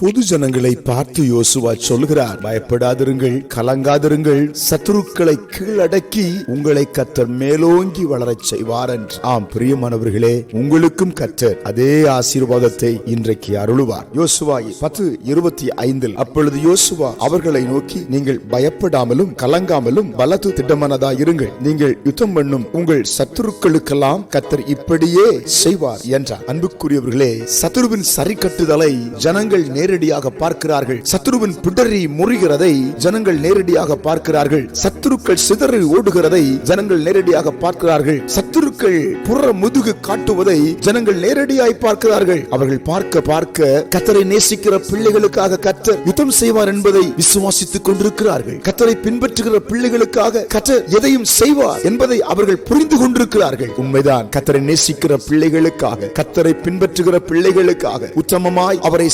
பொது ஜனங்களை பார்த்து யோசுவா சொல்கிறார் பயப்படாதிருங்கள் கலங்காதிருங்கள் சத்துருக்களை கீழடக்கி உங்களை கத்தர் மேலோங்கி வளரச் செய்வார் என்று ஆம் பிரியமானவர்களே உங்களுக்கும் கத்தர் அதே ஆசீர்வாதத்தை இன்றைக்கு அருளுவார். யோசுவா பத்து இருபத்தி ஐந்தில் அப்பொழுது யோசுவா அவர்களை நோக்கி நீங்கள் பயப்படாமலும் கலங்காமலும் பலத்து திட்டமானதா இருங்கள். நீங்கள் யுத்தம் பண்ணும் உங்கள் சத்துருக்களுக்கெல்லாம் கத்தர் இப்படியே செய்வார் என்றார். அன்புக்குரியவர்களே சத்துருவின் சரி கட்டுதலை ஜனங்கள் நேரடியாக பார்க்கிறார்கள். சத்ருவின் பிடரி முறிகிறதை ஜனங்கள் நேரடியாக பார்க்கிறார்கள். சத்துருக்கள் சிதறி ஓடுகிறதை ஜனங்கள் நேரடியாக பார்க்கிறார்கள். சத்துருக்கள் புற முதுகு காட்டுவதை ஜனங்கள் நேரடியாய் பார்க்கிறார்கள். அவர்கள் பார்க்க பார்க்க கத்தரை நேசிக்கிற பிள்ளைகளுக்காக கத்தர் யுத்தம் செய்வார் என்பதை விசுவாசித்துக் கொண்டிருக்கிறார்கள். கத்தரை பின்பற்றுகிற பிள்ளைகளுக்காக கத்தர் எதையும் செய்வார் என்பதை அவர்கள் புரிந்து கொண்டிருக்கிறார்கள். உண்மைதான் கத்தரை நேசிக்கிற பிள்ளைகளுக்காக கத்தரை பின்பற்றுகிற பிள்ளைகளுக்காக உத்தமமாய் அவரை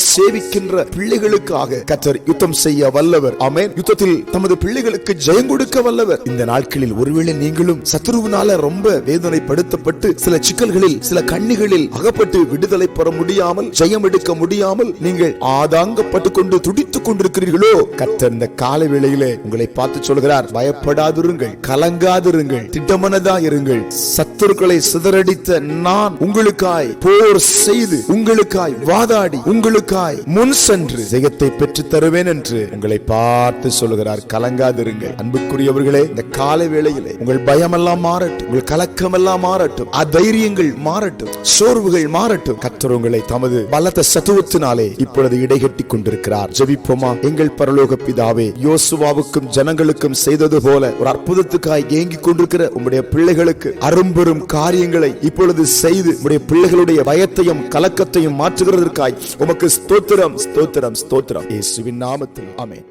சேவிக்கின்ற பிள்ளைகளுக்காக கத்தர் யுத்தம் செய்ய வல்லவர். அமேன் யுத்தத்தில் தமது பிள்ளைகளுக்கு ஜெயம் கொடுக்க வல்லவர். இந்த நாட்களில் ஒருவேளை நீங்களும் சத்ருவினால ரொம்ப வேதனைப்படுத்தப்பட்டு சில சிக்கல்களில் சில கண்ணிகளில் அகப்பட்டு விடுதலை பெற முடியாமல் ஜெயம் எடுக்க முடியாமல் நீங்கள் ஆதாங்கப்பட்டு கொண்டு துடித்துக் கொண்டிருக்கிறீர்களோ? கத்தர் இந்த கால வேளையிலே உங்களை பார்த்து சொல்கிறார். பயப்படாதிருங்கள் கலங்காதிருங்கள் திட்டமனதா இருங்கள். சத்துருக்களை சிதறடித்த நான் உங்களுக்காய் போர் செய்து உங்களுக்காய் வாதாடி உங்களுக்காய் முன் சென்று ஜெயத்தை பெற்று தருவேன் என்று உங்களை பார்த்து சொல்லுகிறார். கலங்காதிருங்கள். அன்புக்குரியவர்களே இந்த காலை வேளையிலே உங்கள் பயமெல்லாம் மாறட்டும் உங்கள் கலக்கமெல்லாம் மாறட்டும் அதைரியங்கள் மாறட்டும் சோர்வுகள் மாறட்டும். கத்தர் உங்களை தமது பலத்த சத்துவத்தினாலே இப்பொழுது இடைகட்டி கொண்டிருக்கிறார். ஜபிப்போமா? எங்கள் பரலோக பிதாவே யோசுவாவுக்கும் ஜனங்களுக்கும் செய்தது போல ஒரு அற்புதத்துக்காய் ஏங்கிக் கொண்டிருக்கிற உங்களுடைய பிள்ளைகளுக்கு அரும்பெரும் காரியங்களை இப்பொழுது செய்து உடைய பிள்ளைகளுடைய பயத்தையும் கலக்கத்தையும் மாற்றுகிறதற்காய் உமக்கு ஸ்தோத்திரம் ஸ்தோத்திரம் ஸ்தோத்திரம். இயேசுவின் நாமத்தில். அமேன்